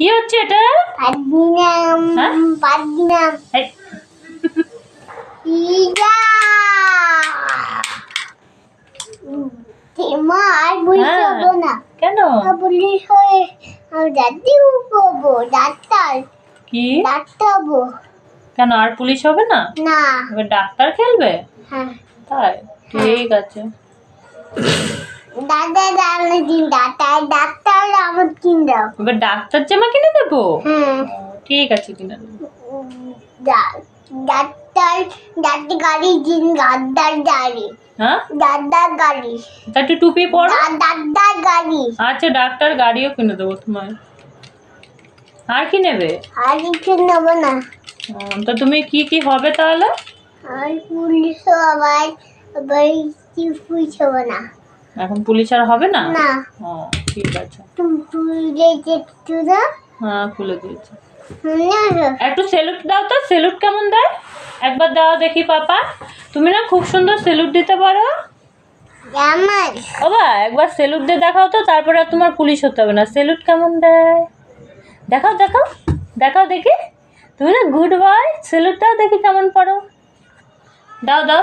কি হচ্ছে এটা? পাদিনাম হ্যাঁ? পাদিনাম ইয়া। আর হ্যাঁ। না। কেন? পুলিশ হয়ে দাদি পাবো ডাক্তার। কি? ডাক্তার হব। কেন আর পুলিশ হবে না? না। এবার ডাক্তার খেলবে? হ্যাঁ। তাই? ঠিক আছে। দাদা দাদা দিন ডাক্তার ডাক্তার আমার কিন দাও। এবার ডাক্তার জামা কিনে দেবো? হুম। ঠিক আছে কিনে দেবো। ডাক্তার ডাক্তার গাড়ি দিন দাদার গাড়ি। হ্যাঁ? দাদার গাড়ি। তা একটু টুপি পরো। দাদার গাড়ি। আচ্ছা ডাক্তার গাড়িও কিনে দেবো তোমার আর কি নেবে? আর কিছু নেব না। তো তুমি কি কি হবে তাহলে? আর পুলিশ আবার আবার কিছুই ছিল না। এখন পুলিশ আর হবে না? না। ও ঠিক আছে। হ্যাঁ খুলে দিয়েছে। একটু সেলুট দাও তো সেলুট কেমন দেয়? একবার দাও দেখি পাপা। তুমি না খুব সুন্দর সেলুট দিতে পারো। বাবা একবার সেলুট দিয়ে দেখাও তো তারপরে আর তোমার পুলিশ হতে হবে না। সেলুট কেমন দেয়? দেখাও দেখাও দেখাও দেখি। তুমি না গুড বয় সেলুটটাও দেখি কেমন পড়ো। দাও দাও